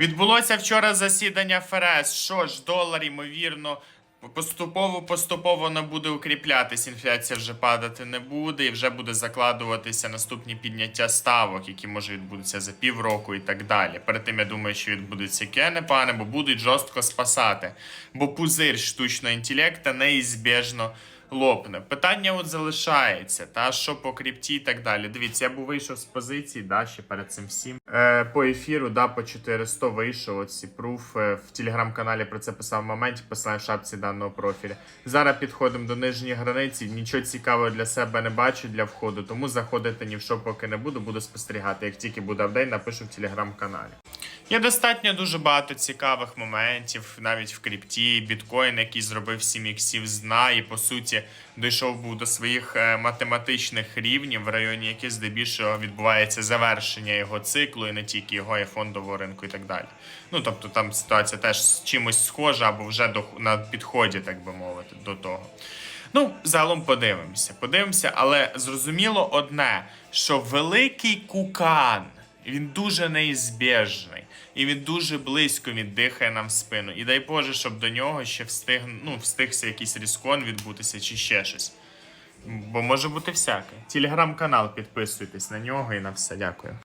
Відбулося вчора засідання ФРС. Що ж, долар, ймовірно, поступово-поступово не буде укріплятись. Інфляція вже падати не буде, і вже буде закладуватися наступні підняття ставок, які може відбудуться за півроку і так далі. Перед тим я думаю, що відбудеться яке пане, бо будуть жорстко спасати. Бо пузир штучного інтелекта неізбіжно лопне. Питання от залишається, та що по крипті і так далі. Дивіться, я був вийшов з позиції, да, ще перед цим всім. Е, по ефіру, да, по 400 вийшов. Оці пруф е, в телеграм-каналі про це писав в моменті, посилаю в шапці даного профіля. Зараз підходимо до нижньої границі. Нічого цікавого для себе не бачу для входу, тому заходити ні в що поки не буду, буду спостерігати. Як тільки буде апдейт, напишу в телеграм-каналі. Є достатньо дуже багато цікавих моментів, навіть в крипті, біткоін, який зробив 7 іксів з і по суті дійшов був до своїх е, математичних рівнів, в районі яких здебільшого відбувається завершення його циклу, і не тільки його, і фондового ринку, і так далі. Ну тобто там ситуація теж з чимось схожа, або вже до на підході, так би мовити, до того. Ну, загалом подивимося, подивимося, але зрозуміло одне, що великий кукан. Він дуже неізбіжний, і він дуже близько віддихає нам в спину. І дай Боже, щоб до нього ще встиг, ну, встигся якийсь різкон відбутися чи ще щось. Бо може бути всяке. Телеграм-канал підписуйтесь на нього і на все. Дякую.